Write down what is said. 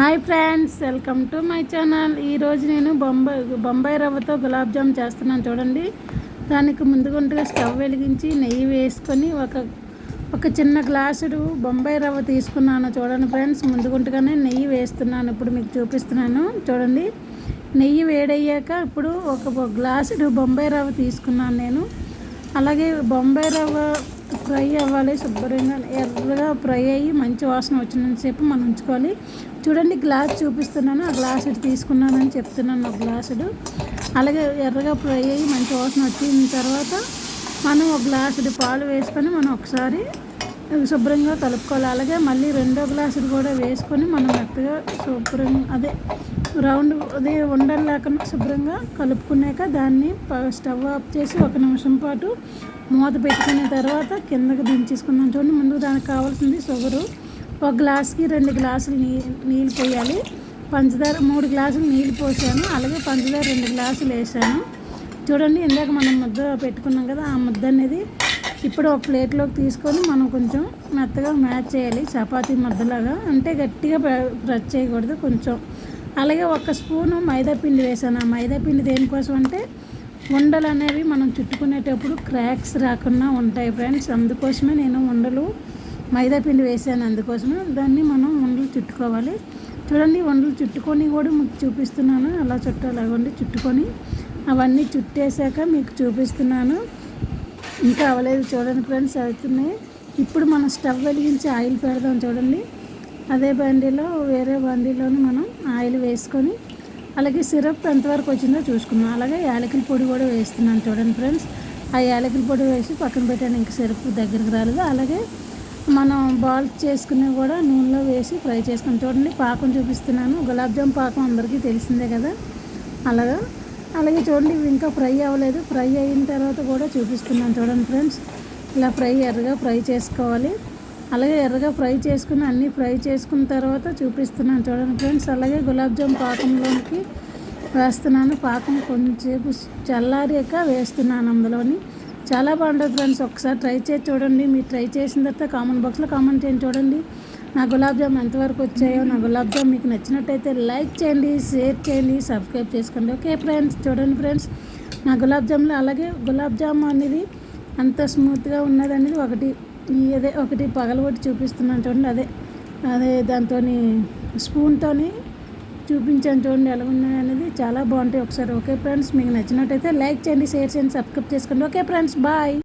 Hi friends welcome to my channel. ఈరోజు నేను బొంబాయి బొంబాయి రవ్వతో గులాబ్ జామ్ చేస్తున్నాను చూడండి. దానికి ముందుగుంటగా స్టవ్ వెలిగించి నెయ్యి వేసుకొని ఒక ఒక చిన్న గ్లాసుడు బొంబాయి రవ్వ తీసుకున్నాను చూడండి ఫ్రెండ్స్. ముందుగుంటగానే నెయ్యి వేస్తున్నాను. ఇప్పుడు మీకు చూపిస్తున్నాను చూడండి. నెయ్యి వేడయ్యాక ఇప్పుడు ఒక గ్లాసుడు బొంబాయి రవ్వ తీసుకున్నాను నేను. అలాగే బొంబాయి రవ్వ ఫ్రై అవ్వాలి శుభ్రంగా ఎర్రగా ఫ్రై అయ్యి మంచి వాసన వచ్చినంతసేపు మనం ఉంచుకోవాలి. చూడండి గ్లాస్ చూపిస్తున్నాను. ఆ గ్లాస్ ఇటు తీసుకున్నానని చెప్తున్నాను ఆ గ్లాసుడు. అలాగే ఎర్రగా ఫ్రై అయ్యి మంచి వాసన వచ్చిన తర్వాత మనం ఒక గ్లాసుడు పాలు వేసుకొని మనం ఒకసారి శుభ్రంగా కలుపుకోవాలి. అలాగే మళ్ళీ రెండో గ్లాసులు కూడా వేసుకొని మనం మెత్తగా శుభ్రంగా అదే రౌండ్ అదే ఉండలు లేకుండా శుభ్రంగా కలుపుకున్నాక దాన్ని స్టవ్ ఆఫ్ చేసి ఒక నిమిషం పాటు మూత పెట్టుకున్న తర్వాత కిందకి దించేసుకుందాం చూడండి. ముందు దానికి కావాల్సింది షుగరు. ఒక గ్లాస్కి రెండు గ్లాసులు నీ నీళ్ళు పోయాలి. పంచదార మూడు గ్లాసులు నీళ్ళు పోసాను. అలాగే పంచదార రెండు గ్లాసులు వేసాను. చూడండి ఇందాక మనం ముద్ద పెట్టుకున్నాం కదా ఆ ముద్ద అనేది ఇప్పుడు ఒక ప్లేట్లోకి తీసుకొని మనం కొంచెం మెత్తగా మ్యాచ్ చేయాలి. చపాతీ మధ్యలాగా అంటే గట్టిగా ప్రెస్ చేయకూడదు కొంచెం. అలాగే ఒక స్పూను మైదా పిండి వేసాను. ఆ మైదా పిండి దేనికోసం అంటే ఉండలు అనేవి మనం చుట్టుకునేటప్పుడు క్రాక్స్ రాకుండా ఉంటాయి ఫ్రెండ్స్. అందుకోసమే నేను ఉండలు మైదా పిండి వేసాను. అందుకోసమే దాన్ని మనం ఉండలు చుట్టుకోవాలి. చూడండి వండలు చుట్టుకొని కూడా మీకు చూపిస్తున్నాను. అలా చుట్టాలి చుట్టుకొని అవన్నీ చుట్టేశాక మీకు చూపిస్తున్నాను. ఇంకా అవ్వలేదు చూడండి ఫ్రెండ్స్ అవుతున్నాయి. ఇప్పుడు మనం స్టవ్ వెలిగించి ఆయిల్ పెడదాం చూడండి. అదే బండిలో వేరే బండిలోని మనం ఆయిల్ వేసుకొని అలాగే సిరప్ ఎంతవరకు వచ్చిందో చూసుకున్నాం అలాగే యాలకుల పొడి కూడా వేస్తున్నాను చూడండి ఫ్రెండ్స్. ఆ యాలకుల పొడి వేసి పక్కన పెట్టాను ఇంకా సిరప్ దగ్గరికి రాలేదు. అలాగే మనం బాల్ చేసుకుని కూడా నూనెలో వేసి ఫ్రై చేసుకుని చూడండి పాకం చూపిస్తున్నాను. గులాబ్ జామ్ పాకం అందరికీ తెలిసిందే కదా. అలాగా అలాగే చూడండి ఇవి ఇంకా ఫ్రై అవ్వలేదు. ఫ్రై అయిన తర్వాత కూడా చూపిస్తున్నాను చూడండి ఫ్రెండ్స్. ఇలా ఫ్రై ఎర్రగా ఫ్రై చేసుకోవాలి. అలాగే ఎర్రగా ఫ్రై చేసుకుని అన్నీ ఫ్రై చేసుకున్న తర్వాత చూపిస్తున్నాను చూడండి ఫ్రెండ్స్. అలాగే గులాబ్ జామ్ పాకంలోకి వేస్తున్నాను. పాకం కొంచెంసేపు చల్లారాక వేస్తున్నాను అందులోని. చాలా బాగుంటుంది ఫ్రెండ్స్. ఒకసారి ట్రై చేసి చూడండి. మీరు ట్రై చేసిన తర్వాత కామెంట్ బాక్స్లో కామెంట్ చేయండి చూడండి. నా గులాబ్ జామ్ ఎంతవరకు వచ్చాయో నా గులాబ్ జామ్ మీకు నచ్చినట్టయితే లైక్ చేయండి షేర్ చేయండి సబ్స్క్రైబ్ చేసుకోండి. ఓకే ఫ్రెండ్స్ చూడండి ఫ్రెండ్స్ నా గులాబ్ జామ్లో అలాగే గులాబ్ జామ్ అనేది అంత స్మూత్గా ఉన్నది అనేది ఒకటి అదే ఒకటి పగలగొట్టి చూపిస్తున్నాను చూడండి అదే అదే దాంతో స్పూన్తో చూపించాను చూడండి ఎలా ఉన్నాయి అనేది చాలా బాగుంటాయి. ఒకసారి ఓకే ఫ్రెండ్స్ మీకు నచ్చినట్టయితే లైక్ చేయండి షేర్ చేయండి సబ్స్క్రైబ్ చేసుకోండి. Okay friends bye.